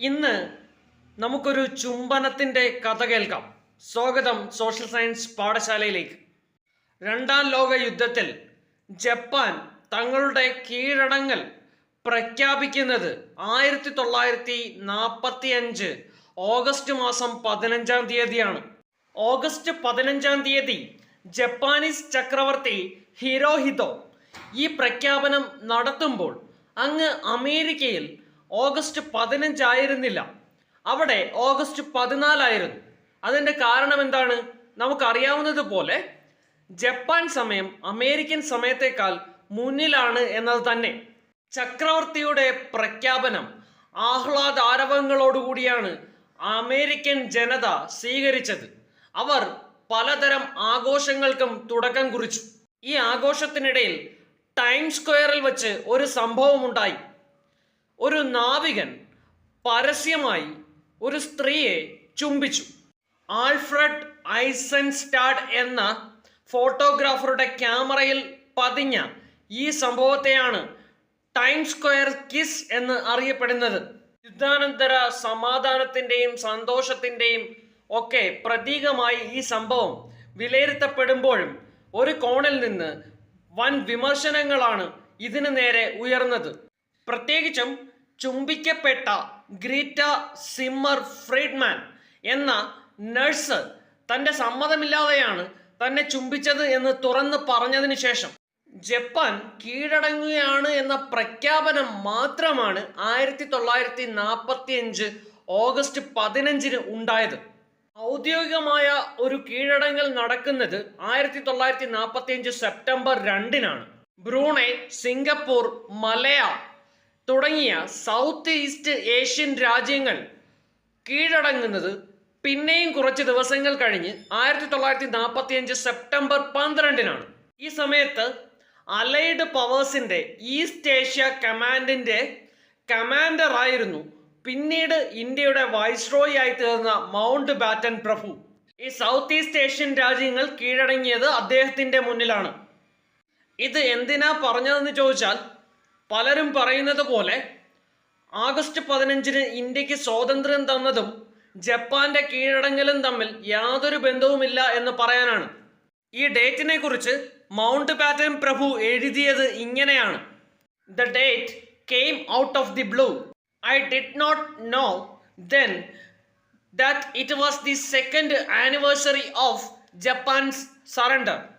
ഇന്ന് നമുക്കൊരു ചുംബനത്തിന്റെ കഥ കേൾക്കാം. സ്വാഗതം സോഷ്യൽ സയൻസ് പാഠശാലയിലേക്ക്. രണ്ടാം ലോക യുദ്ധത്തിൽ ജപ്പാൻ തങ്ങളുടെ കീഴടങ്ങൽ പ്രഖ്യാപിക്കുന്നത് ആയിരത്തി തൊള്ളായിരത്തി നാൽപ്പത്തി അഞ്ച് ഓഗസ്റ്റ് മാസം പതിനഞ്ചാം തീയതിയാണ്. ഓഗസ്റ്റ് പതിനഞ്ചാം തീയതി ജപ്പാനീസ് ചക്രവർത്തി ഹിരോഹിതോ ഈ പ്രഖ്യാപനം നടത്തുമ്പോൾ അങ്ങ് അമേരിക്കയിൽ ഓഗസ്റ്റ് പതിനഞ്ചായിരുന്നില്ല. അവിടെ ഓഗസ്റ്റ് പതിനാലായിരുന്നു. അതിന്റെ കാരണം എന്താണ്? നമുക്കറിയാവുന്നതുപോലെ ജപ്പാൻ സമയം അമേരിക്കൻ സമയത്തേക്കാൾ മുന്നിലാണ് എന്നത് തന്നെ. ചക്രവർത്തിയുടെ പ്രഖ്യാപനം ആഹ്ലാദ ആഹ്ലാദാരവങ്ങളോടുകൂടിയാണ് അമേരിക്കൻ ജനത സ്വീകരിച്ചത്. അവർ പലതരം ആഘോഷങ്ങൾക്കും തുടക്കം കുറിച്ചു. ഈ ആഘോഷത്തിനിടയിൽ ടൈം സ്ക്വയറിൽ വെച്ച് ഒരു സംഭവമുണ്ടായി. ഒരു നാവികൻ പരസ്യമായി ഒരു സ്ത്രീയെ ചുംബിച്ചു. ആൽഫ്രഡ് ഐസൻസ്റ്റാഡ് എന്ന ഫോട്ടോഗ്രാഫറുടെ ക്യാമറയിൽ പതിഞ്ഞ ഈ സംഭവത്തെയാണ് ടൈം സ്ക്വയർ കിസ് എന്ന് അറിയപ്പെടുന്നത്. യുദ്ധാനന്തര സമാധാനത്തിന്റെയും സന്തോഷത്തിന്റെയും ഒക്കെ പ്രതീകമായി ഈ സംഭവം വിലയിരുത്തപ്പെടുമ്പോഴും ഒരു കോണിൽ നിന്ന് വൻ വിമർശനങ്ങളാണ് ഇതിനു നേരെ ഉയർന്നത്. പ്രത്യേകിച്ചും ചുംബിക്കപ്പെട്ട ഗ്രീറ്റ സിമ്മർ ഫ്രീഡ്മാൻ എന്ന നഴ്സ് തന്റെ സമ്മതമില്ലാതെയാണ് തന്നെ ചുംബിച്ചത് എന്ന് തുറന്ന് പറഞ്ഞതിന് ശേഷം ജപ്പാൻ കീഴടങ്ങുകയാണ് എന്ന പ്രഖ്യാപനം മാത്രമാണ് ആയിരത്തി തൊള്ളായിരത്തി നാൽപ്പത്തി അഞ്ച് ഓഗസ്റ്റ് പതിനഞ്ചിന് ഉണ്ടായത്. ഔദ്യോഗികമായ ഒരു കീഴടങ്ങൽ നടക്കുന്നത് ആയിരത്തി തൊള്ളായിരത്തി നാൽപ്പത്തി അഞ്ച് സെപ്റ്റംബർ രണ്ടിനാണ്. ബ്രൂണൈ സിംഗപ്പൂർ മലയ തുടങ്ങിയ സൗത്ത് ഈസ്റ്റ് ഏഷ്യൻ രാജ്യങ്ങൾ കീഴടങ്ങുന്നത് പിന്നെയും കുറച്ച് ദിവസങ്ങൾ കഴിഞ്ഞ് ആയിരത്തി തൊള്ളായിരത്തി നാൽപ്പത്തി അഞ്ച് സെപ്റ്റംബർ പന്ത്രണ്ടിനാണ്. ഈ സമയത്ത് അലൈഡ് പവേഴ്സിന്റെ ഈസ്റ്റ് ഏഷ്യ കമാൻഡിന്റെ കമാൻഡർ ആയിരുന്നു പിന്നീട് ഇന്ത്യയുടെ വൈസ്രോയി ആയി തീർന്ന മൗണ്ട് ബാറ്റൻ പ്രഭു. ഈ സൗത്ത് ഈസ്റ്റ് ഏഷ്യൻ രാജ്യങ്ങൾ കീഴടങ്ങിയത് അദ്ദേഹത്തിന്റെ മുന്നിലാണ്. ഇത് എന്തിനാ പറഞ്ഞതെന്ന് ചോദിച്ചാൽ പലരും പറയുന്നത് പോലെ ആഗസ്റ്റ് പതിനഞ്ചിന് ഇന്ത്യയ്ക്ക് സ്വാതന്ത്ര്യം തന്നതും ജപ്പാന്റെ കീഴടങ്ങലും തമ്മിൽ യാതൊരു ബന്ധവുമില്ല എന്ന് പറയാനാണ്. ഈ ഡേറ്റിനെ കുറിച്ച് മൗണ്ട് പാറ്റൻ പ്രഭു എഴുതിയത് ഇങ്ങനെയാണ്. The date came out of the blue. I did not know then that it was the second anniversary of Japan's surrender.